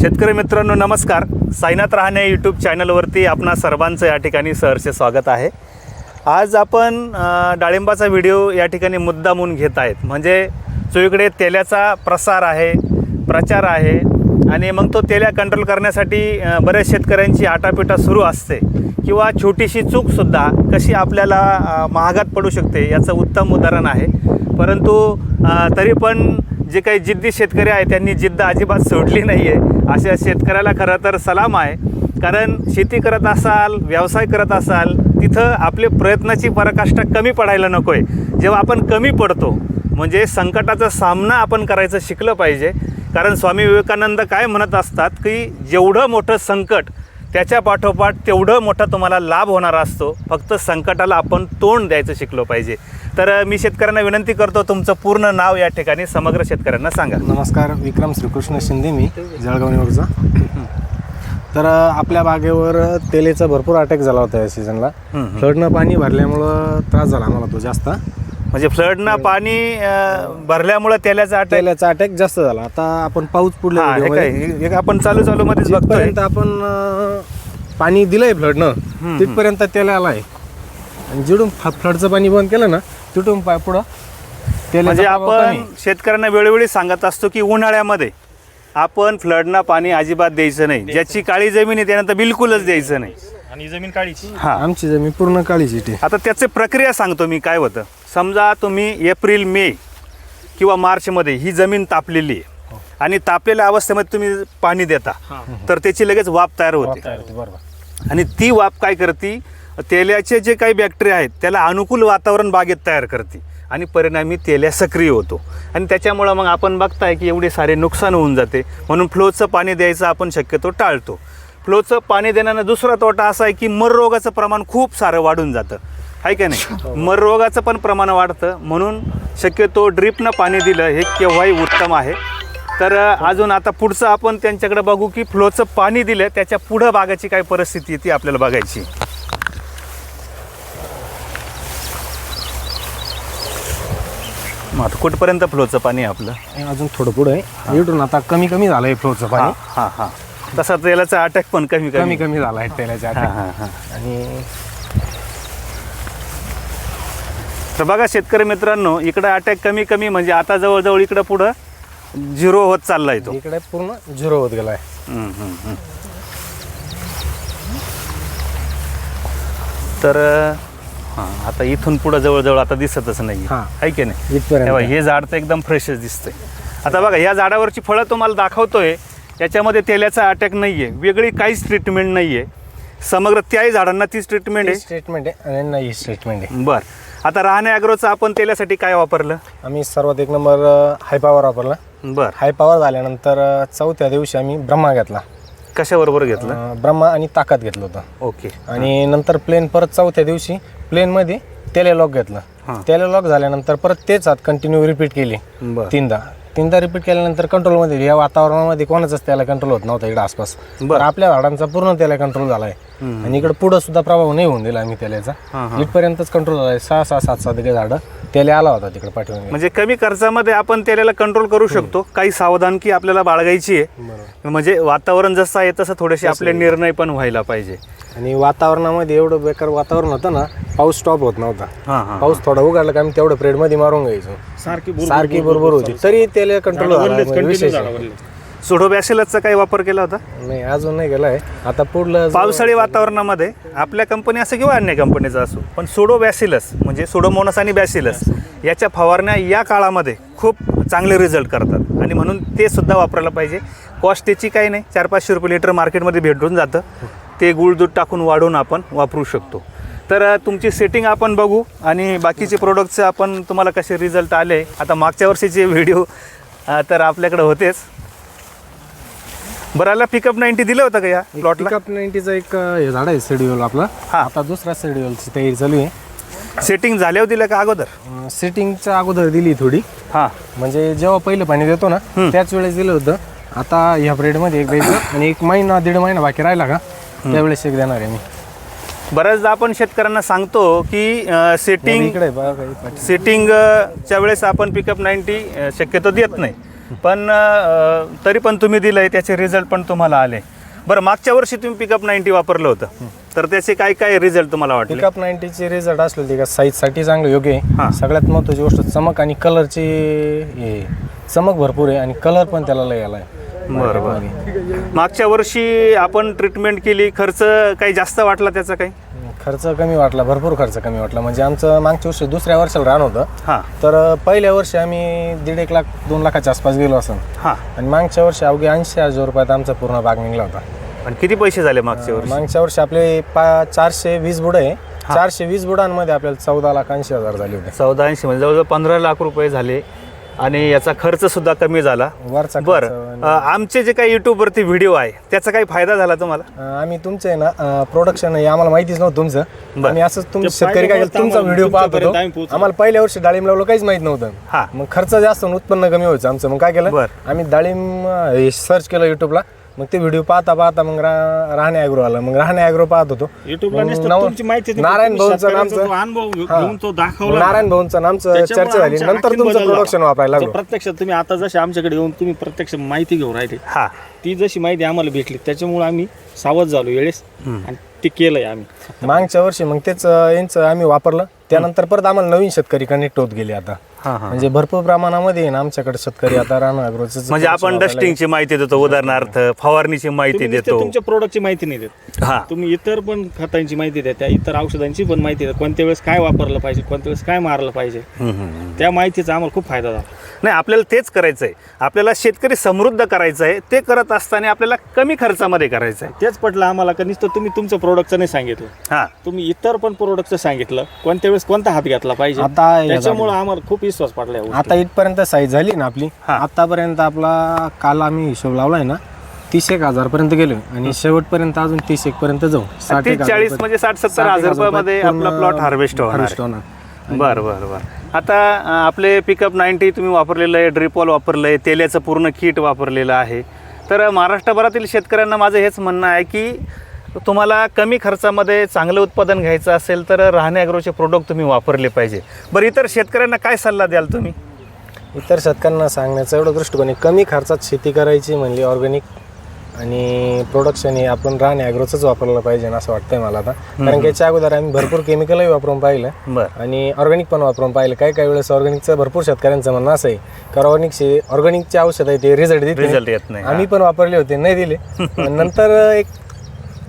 शेतकरी मित्रांनो नमस्कार. साईनाथ रहाणे यूट्यूब चॅनलवरती आपणा सर्वांचं या ठिकाणी सहर्ष स्वागत आहे. आज आपण डाळिंबाचा व्हिडिओ या ठिकाणी मुद्दामून घेत आहेत. म्हणजे चोईकडे तेल्याचा प्रसार आहे प्रचार आहे आणि मग तो तेल्या कंट्रोल करण्यासाठी बऱ्याच शेतकऱ्यांची आटापिटा सुरू असते. किंवा छोटीशी चूकसुद्धा कशी आपल्याला महागात पडू शकते याचं उत्तम उदाहरण आहे. परंतु तरी पण जे काही जिद्दी शेतकरी आहे त्यांनी जिद्द अजिबात सोडली नाही आहे अशा शेतकऱ्याला खरं तर सलाम आहे. कारण शेती करत असाल व्यवसाय करत असाल तिथं आपले प्रयत्नाची पराकाष्ठा कमी पडायला नको आहे जेव्हा आपण कमी पडतो म्हणजे संकटाचा सामना आपण करायचं शिकलं पाहिजे. कारण स्वामी विवेकानंद काय म्हणत असतात की जेवढं मोठं संकट त्याच्या पाठोपाठ तेवढं मोठा तुम्हाला लाभ होणार असतो. फक्त संकटाला आपण तोंड द्यायचं शिकलो पाहिजे. तर मी शेतकऱ्यांना विनंती करतो तुमचं पूर्ण नाव या ठिकाणी समग्र शेतकऱ्यांना सांगा. नमस्कार विक्रम श्रीकृष्ण शिंदे मी जळगाव निवडचा तर आपल्या बागेवर तेलेचा भरपूर अटॅक झाला होता या सीझनला. फ्लडनं पाणी भरल्यामुळं त्रास झाला आम्हाला तो जास्त. म्हणजे फ्लडनं पाणी अ, भरल्यामुळं तेल्याचा अटॅक तेलाचा अटॅक जास्त झाला. आता आपण पाऊस हा हे व्हिडिओमध्ये काय हे- हे आपण चालू चालू मध्येच बघतोय. जिथपर्यंत आपण अ, पाणी दिलंय फ्लडनं. तिथपर्यंत तेल आलाय. आणि जिडून फ्लडचं पाणी बंद केलं ना तिथून पा- पुढं तेलाचा म्हणजे प्रभाव आपण कमी. शेतकऱ्यांना वेळोवेळी सांगत असतो की उन्हाळ्यामध्ये आपण फ्लडना पाणी अजिबात द्यायचं नाही. ज्याची काळी जमीन आहे त्यानंतर बिलकुलच द्यायचं नाही. आणि जमीन काळीची. हा. आमची जमीन पूर्ण काळी चिटे आता त्याचे प्रक्रिया सांगतो मी काय होतं? समजा तुम्ही एप्रिल मे किंवा मार्चमध्ये ही जमीन तापलेली आहे आणि तापलेल्या अवस्थेमध्ये तुम्ही पाणी देता तर त्याची लगेच वाफ तयार होते. बरोबर. आणि ती वाफ काय करते? तेल्याचे जे काही बॅक्टेरिया आहेत त्याला अनुकूल वातावरण बागेत तयार करते आणि परिणामी तेल्या सक्रिय होतो. आणि त्याच्यामुळं मग आपण बघताय की एवढे सारे नुकसान होऊन जाते. म्हणून फ्लोचं पाणी द्यायचं आपण शक्यतो टाळतो. फ्लोचं पाणी देण्यानं दुसरा तोटा असा आहे की मर रोगाचं प्रमाण खूप सारं वाढून जातं. आहे का नाही? मर रोगाचं पण प्रमाण वाढतं. म्हणून शक्यतो ड्रीपनं पाणी दिलं हे केव्हाही उत्तम आहे. तर अजून आता पुढचं आपण त्यांच्याकडे बघू की फ्लोचं पाणी दिलं त्याच्या पुढं बागाची काय परिस्थिती आहे ती आपल्याला बघायची. मग कुठपर्यंत फ्लोचं पाणी आहे आपलं? अजून थोडं पुढं आहे. आता कमी कमी झालंय फ्लोचं हां पाणी. हां हां तसा तेलाचा अटॅक पण कमी कमी. कमी झाला आहे. हां हां. आणि तर बघा शेतकरी मित्रांनो इकडं अटॅक कमी कमी म्हणजे आता जवळजवळ इकडं पुढं झिरो होत चाललाय तो. इकडे पूर्ण झिरो होत हम्म. तर हां आता इथून पुढं जवळजवळ आता दिसतच नाही हां. आहे की नाही? इथपर्यंत हे झाड तर एकदम फ्रेशच दिसतंय. आता बघा या झाडावरची फळं तुम्हाला दाखवतोय. याच्यामध्ये तेल्याचा अटॅक नाही आहे वेगळी काहीच ट्रीटमेंट नाही आहे समग्र त्याही झाडांना तीच ट्रीटमेंट आहे. स्टेटमेंट आहे आणि नाही स्टेटमेंट आहे. बरं. आता राहणे ॲग्रोचं आपण तेल्यासाठी काय वापरलं? आम्ही सर्वात एक नंबर हाय पॉवर वापरला. बरं. हाय पॉवर झाल्यानंतर चौथ्या दिवशी आम्ही ब्रह्मा घेतला. कशाबरोबर घेतलं? अ, ब्रह्मा आणि ताकद घेतलं होतं. ओके. आणि नंतर प्लेन परत चौथ्या दिवशी प्लेनमध्ये तेलेलॉक हां. घेतलं. तेलेलॉक झाल्यानंतर परत तेच हात कंटिन्यू रिपीट केली. बरं. तीनदा. तीनदा रिपीट केल्यानंतर कंट्रोलमध्ये या वातावरणामध्ये कोणाचाच त्याला कंट्रोल होत नव्हता इकडे आसपास. बरं. आपल्या झाडांचा पूर्ण त्याला कंट्रोल झालाय. आणि इकडे पुढं सुद्धा प्रभाव नाही होऊन दिला आम्ही हां. इथपर्यंतच कंट्रोल झालाय. सहा सहा सात सात झाडं त्याला आला होता तिकडे पाठीमागे. म्हणजे कमी खर्चामध्ये आपण तेलाला कंट्रोल करू शकतो. काही सावधानकी आपल्याला बाळगायची आहे. म्हणजे वातावरण जसं आहे तसं थोडेसे आपले निर्णय पण व्हायला पाहिजे. आणि वातावरणामध्ये एवढं बेकार वातावरण होतं ना पाऊस स्टॉप होत नव्हता. पाऊस थोडा उघडला का आम्ही तेवढं प्रेडमध्ये मारून घ्यायचो. सारखी सारखी बरोबर होती. तरी त्याला कंट्रोल आहे. सुडोबॅसिलसचा काही वापर केला होता? नाही अजून नाही गेलाय आता पुढलं पावसाळी वातावरणामध्ये आपल्या कंपनी असं किंवा अन्य कंपनीचा असो पण सुडोबॅसिलस म्हणजे सुडोमोनस आणि बॅसिलस याच्या फवारण्या या काळामध्ये खूप चांगले रिझल्ट करतात. आणि म्हणून ते सुद्धा वापरायला पाहिजे. कॉस्ट त्याची काही नाही. चार पाचशे रुपये लिटर मार्केटमध्ये भेटून जातं. ते गुळ दूध टाकून वाढून आपण वापरू शकतो. तर तुमची सेटिंग आपण बघू आणि बाकीचे प्रोडक्टचे आपण तुम्हाला कसे रिझल्ट आले आता मागच्या वर्षीचे व्हिडिओ तर आपल्याकडे होतेच. बरं आला पिकअप नाईन्टी दिलं होतं का या प्लॉटला पिकअप नाईन्टीचा एक हे झाड आहे शेड्यूल आपला. हा. आता दुसरा शेड्यूलची तयारी चालू आहे. सेटिंग झाल्यावर दिलं का अगोदर? सेटिंगच्या अगोदर दिली थोडी. हां. म्हणजे जेव्हा पहिलं पाणी देतो ना त्याच वेळेस दिलं होतं. आता ह्या ब्रेडमध्ये एक द्यायचं आणि एक महिना दीड महिना बाकी राहिला का त्यावेळेस एक देणार आहे मी. बऱ्याचदा आपण शेतकऱ्यांना सांगतो की सेटिंग इकडे आहे बघा काही पाठी. सेटिंग च्या वेळेस आपण पिकअप नाईन्टी शक्यतो देत नाही. पण अ, तरी पण तुम्ही दिलंय त्याचे रिझल्ट पण तुम्हाला आले. बरं मागच्या वर्षी तुम्ही पिकअप नाईन्टी वापरलं होतं. तर त्याचे काय काय रिझल्ट तुम्हाला वाटले? पिकअप नाईन्टीचे रिझल्ट असले ते का साईजसाठी चांगलं योग्य हा. आहे सगळ्यात महत्त्वाची गोष्ट चमक आणि कलरची हे चमक भरपूर आहे आणि कलर पण त्याला लय आलाय. बरं बरं. मागच्या वर्षी आपण ट्रीटमेंट केली खर्च काही जास्त वाटला त्याचा काही? खर्च कमी वाटला भरपूर खर्च कमी वाटला. म्हणजे आमचं मागच्या वर्षी दुसऱ्या वर्षाला रान होतं. हां. तर पहिल्या वर्षी आम्ही दीड एक लाख दोन लाखाच्या आसपास गेलो असं. हां. आणि मागच्या वर्षी अवघे ऐंशी हजार रुपयात आमचा पूर्ण बाग निघला होता. आणि किती पैसे झाले मागच्या वर्षी? मागच्या वर्षी आपले पा चारशे वीस बुड आहे. चारशे वीस बुडांमध्ये आपल्याला चौदा लाख ऐंशी हजार झाले होते. चौदा ऐंशी म्हणजे जवळजवळ पंधरा लाख रुपये झाले. आणि याचा खर्च सुद्धा कमी झाला. वरचा बरं अ, आमचे जे काही युट्यूबवरती व्हिडिओ आहे त्याचा काही फायदा झाला तुम्हाला? अं, आम्ही तुमचे ना प्रोडक्शन आहे आम्हाला माहितीच नव्हतं तुमचं. बरं. आणि असंच तुमचं शेतकरी काय केलं तुमचा व्हिडिओ पाहत होतो. आम्हाला पहिल्या वर्षी डाळिंब लावलं काहीच माहीत नव्हतं. हां. मग खर्च जास्त आणि उत्पन्न कमी व्हायचं आमचं. मग काय केलं? बरं. आम्ही डाळिंब सर्च केलं युट्यूबला मग ते व्हिडिओ पाहता पाहता मग रा- राहणे ॲग्रो आला. मग राहणे ॲग्रो पाहत होतो. युट्यूबला मग नुसतं नव- तुमची माहिती नाही, नारायण तुम्ही भाऊंचं शेतकऱ्यांचा नामचं जो अनुभव घे- हा. घेऊन तो दाखवला. मग नारायण भाऊंचं नामचं त्याच्यामुळे चर्चा झाली. आमच्या नंतर आणखीन तुमचं बदल प्रोडक्शन. वापरायला जो लागलो प्रत्यक्षात तुम्ही आता जसे आमच्याकडे येऊन तुम्ही प्रत्यक्ष माहिती घेऊन राहिले. हां. ती जशी माहिती आम्हाला भेटली त्याच्यामुळे आम्ही सावध झालो वेळेस आणि ते केलंय आम्ही. मागच्या वर्षी मग तेच अं, यांचं आम्ही वापरलं. त्यानंतर परत आम्हाला नवीन शेतकरी कनेक्ट होत गेले आता. हां हां म्हणजे भरपूर प्रमाणामध्ये आहे ना आमच्याकडे शेतकरी आता म्हणजे आपण डस्टिंगची माहिती देतो उदाहरणार्थ फवारणीची माहिती तुम्ही नुसतं देतो. तुमच्या प्रोडक्टची माहिती नाही देत. हां. तुम्ही इतर पण खतांची माहिती देता इतर औषधांची पण माहिती देता. कोणत्या वेळेस काय वापरलं पाहिजे कोणत्या वेळेस काय मारलं पाहिजे हम्म, हम्म, हम्म. त्या माहितीचा आम्हाला खूप फायदा झाला. नाही आपल्याला तेच करायचं आहे आपल्याला शेतकरी समृद्ध करायचं आहे ते करत असताना आपल्याला कमी खर्चामध्ये करायचं आहे तेच पटलं आम्हाला का नुसतं तुम्ही तुमचं प्रोडक्टचं नाही सांगितलं. हां. तुम्ही इतर पण प्रोडक्टचं सांगितलं कोणत्या वेळेस कोणता हात घेतला पाहिजे? आता या त्याच्यामुळे आम्हाला खूप विश्वास पडला या. आता इथपर्यंत साईज झाली ना आपली? हा. आतापर्यंत आपला काल आम्ही हिशोब लावलाय ना तीस एक हजार पर्यंत गेलो आणि शेवटपर्यंत अजून तीस एक पर्यंत जाऊ. साठ तीस एक हजार चाळीस पर्यंत- म्हणजे साठ सत्तर साठ हजार रुपयामध्ये आपला प्लॉट हार्वेस्ट होणार harvest. होणार. बरं बरं बरं. आता अं, आपले पिकअप नाईन्टी तुम्ही वापरलेलं आहे ड्रिपॉल वापरलं आहे तेल्याचं पूर्ण किट वापरलेलं आहे. तर महाराष्ट्रभरातील शेतकऱ्यांना माझं हेच म्हणणं आहे की तुम्हाला कमी खर्चामध्ये चांगलं उत्पादन घ्यायचं असेल तर राहणे अॅग्रोचे प्रोडक्ट तुम्ही वापरले पाहिजे. बरं इतर शेतकऱ्यांना काय सल्ला द्याल तुम्ही? इतर शेतकऱ्यांना सांगण्याचा एवढं दृष्टिकोन आहे. कमी खर्चात शेती करायची म्हणली ऑर्गॅनिक आणि प्रोडक्शन हे आपण राहणे ॲग्रोचंच वापरलं पाहिजे असं वाटतंय मला आता. कारण की याच्या अगोदर आम्ही भरपूर केमिकलही वापरून पाहिलं बरं. आणि ऑर्गॅनिक पण वापरून पाहिलं. काही काही वेळेस ऑर्गॅनिकचं भरपूर शेतकऱ्यांचं म्हणणं असं आहे की ऑर्गॅनिकचे ऑर्गॅनिकचे औषध आहे ते रिझल्ट देते रिझल्ट येत नाही. आम्ही पण वापरले होते नाही दिले. पण नंतर एक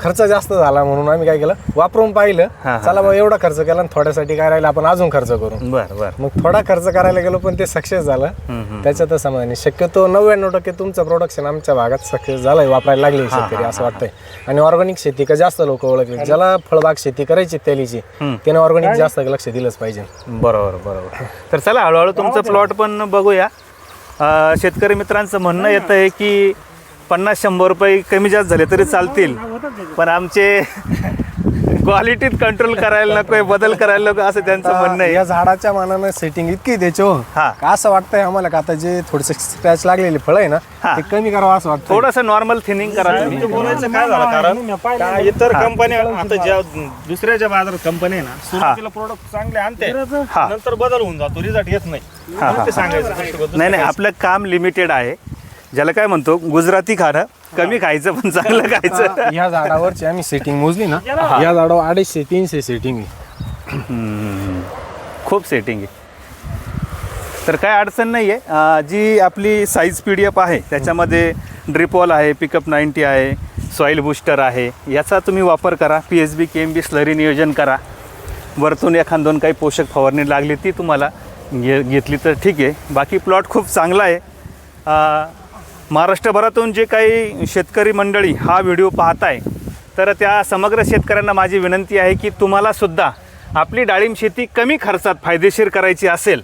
खर्च जास्त झाला म्हणून आम्ही काय केलं? वापरून पाहिलं. हा, चला बा एवढा खर्च केला आणि थोड्यासाठी काय राहिलं आपण अजून खर्च करू. बरं बरं. मग थोडा खर्च करायला गेलो पण ते सक्सेस झालं. हम्म, हम्म. त्याच्यातच समाधानी शक्यतो नव्याण्णव टक्के तुमचं प्रोडक्शन आमच्या भागात सक्सेस झालंय वापरायला लागले शेतकरी असं वाटतंय. आणि ऑर्गॅनिक शेती का जास्त लोक ओळखले. ज्याला फळबाग शेती करायची तेलीची त्याने ऑर्गॅनिक जास्त लक्ष दिलंच पाहिजे. बरोबर बरोबर. तर चला हळूहळू तुमचं प्लॉट पण बघूया. अं, शेतकरी मित्रांचं म्हणणं येतं आहे की पन्नास शंभर रुपये कमी जास्त झाले तरी चालतील. पण आमचे क्वालिटीत कंट्रोल करायला नको बदल करायला नको असं त्यांचं म्हणणं आहे या झाडाच्या मानानं सेटिंग इतकी त्याची हो हा. का असं वाटतंय आम्हाला का आता जे थोडेसे स्क्रॅच लागलेले फळ आहे ना हा. ते कमी करावं असं वाटतं थोडंसं नॉर्मल थिनिंग करा तुम्ही ते बोलायचं काय झालं कारण का इतर कंपन्या आता ज्या दुसऱ्या ज्या बाजारात कंपन्या आहे ना सुरुवातीला प्रोडक्ट चांगले आणते हा. नंतर बदल होऊन जातो रिझल्ट येत नाही म्हणून ते सांगायचं दुसरं नाही नाही आपलं काम लिमिटेड आहे ज्याला काय म्हणतो गुजराती खाणं. कमी खायचं पण चांगलं खायचं. या झाडावरची आम्ही सेटिंग मोजली ना या झाडावर अडीचशे तीनशे सेटिंग आहे. हम्म. खूप सेटिंग आहे. तर काय अडचण नाही आहे जी आपली साईज पी डी एफ आहे त्याच्यामध्ये ड्रिपॉल आहे पिकअप नाईन्टी आहे सॉईल बुस्टर आहे याचा तुम्ही वापर करा. P H B K M B slurry नियोजन करा. वरतून एखाद दोन काही पोषक फवारणी लागली ती तुम्हाला घे घेतली तर ठीक आहे. बाकी प्लॉट खूप चांगला आहे. महाराष्ट्रभरातून जे काही शेतकरी मंडळी हा व्हिडिओ पाहताय तर त्या समग्र शेतकऱ्यांना माझी विनंती आहे की तुम्हालासुद्धा आपली डाळिंब शेती कमी खर्चात फायदेशीर करायची असेल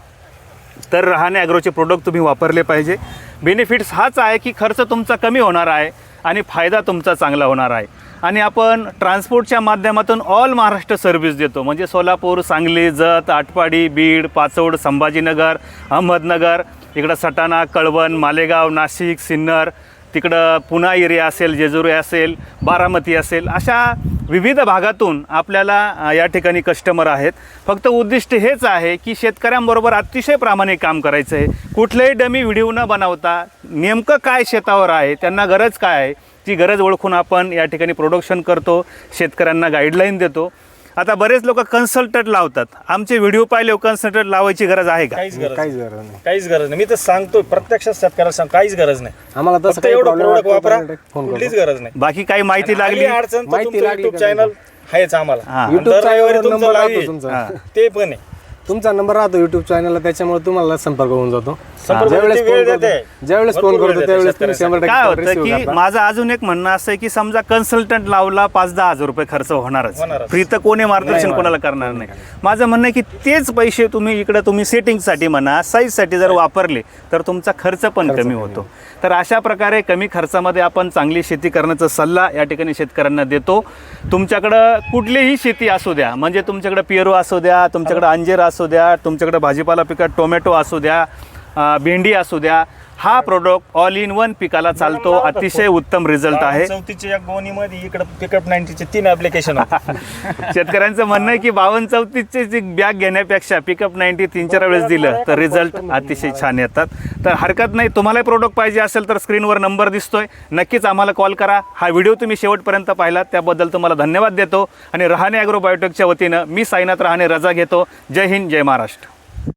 तर रहाणे ॲग्रोचे प्रोडक्ट तुम्ही वापरले पाहिजे. बेनिफिट्स हाच आहे की खर्च तुमचा कमी होणार आहे आणि फायदा तुमचा चांगला होणार आहे. आणि आपण ट्रान्सपोर्टच्या माध्यमातून ऑल महाराष्ट्र सर्व्हिस देतो म्हणजे सोलापूर सांगली जत आटपाडी बीड पाचोड संभाजीनगर अहमदनगर इकडं सटाणा कळवण मालेगाव नाशिक सिन्नर तिकडं पुणा एरिया असेल जेजुरी असेल बारामती असेल अशा विविध भागातून आपल्याला या ठिकाणी कस्टमर आहेत. फक्त उद्दिष्ट हेच आहे की शेतकऱ्यांबरोबर अतिशय प्रामाणिक काम करायचं आहे. कुठलेही डमी व्हिडिओ न बनवता नेमकं काय शेतावर आहे त्यांना गरज काय आहे ती गरज ओळखून आपण या ठिकाणी प्रोडक्शन करतो शेतकऱ्यांना गाईडलाईन देतो. आता बरेच लोक कन्सल्टंट लावतात. आमचे व्हिडिओ पाहिले कन्सल्टंट लावायची गरज आहे का? काहीच गरज काहीच गरज नाही. काहीच गरज नाही. मी तर सांगतोय प्रत्यक्षात शेतकऱ्याला सांग काहीच गरज नाही. आम्हाला तसं फक्त काही एवढं problem प्रोडक्ट वाटलं वापरा तर direct phone कुठलीच. गरज नाही. बाकी काही माहिती लागली? लागली अडचण माहिती लागली युट्यूब का चॅनल आहेच आम्हाला. हा. आणि युट्यूब दर रविवारी चॅनलवर तुमचं नंबर live राहतो आहे. तुमचा. हा. ते पण आहे. तुमचा नंबर राहतो युट्यूब चॅनलला त्याच्यामुळे तुम्हाला संपर्क होऊन जातो संपर्क ज्यावेळेस वेळ फोन देते. करतो ज्यावेळेस भरपूर फोन वेळ करतो देते त्यावेळेस तुम्ही शेतकऱ्यासाठी. शंभर टक्के काय होतं receive की करता. माझं अजून एक म्हणणं असं आहे की समजा कन्सल्टंट लावला पाच दहा हजार रुपये खर्च होणारच होणारच. फ्री तर कोणी मार्गदर्शन कोणाला करणार नाही माझं म्हणणं आहे की तेच पैसे तुम्ही इकडे तुम्ही सेटिंगसाठी म्हणा साईजसाठी जर वापरले तर तुमचा खर्च पण कमी होतो तर अशा प्रकारे कमी खर्चामध्ये आपण चांगली शेती करण्याचा सल्ला या ठिकाणी शेतकऱ्यांना देतो तुमच्याकडं कुठलीही शेती असू द्या म्हणजे तुमच्याकडे पेरू असू द्या तुमच्याकडे अंजीर असू असू द्या तुमच्याकडे भाजीपाला पिकात टोमॅटो असू द्या भेंडी असू द्या हा प्रोडक्ट ऑल इन वन पिकाला चालतो. अतिशय उत्तम रिझल्ट आहे. चौथीची एक गोणी मध्ये इकडे पिकअप नाईन्टीचे तीन ऍप्लिकेशन शेतकऱ्यांचं म्हणणं आहे की बावन्न चौतीसची जी बॅग घेण्यापेक्षा पिकअप नाईन्टी तीन चार वेळेस दिलं तर रिझल्ट अतिशय छान येतात. तर हरकत नाही तुम्हालाही प्रोडक्ट पाहिजे असेल तर स्क्रीनवर नंबर दिसतोय. नक्कीच आम्हाला कॉल करा. हा व्हिडिओ तुम्ही शेवटपर्यंत पाहिला त्याबद्दल तुम्हाला धन्यवाद देतो. आणि रहाणे ॲग्रो बायोटेकच्या वतीनं मी साईनाथ रहाणे रजा घेतो. जय हिंद जय महाराष्ट्र.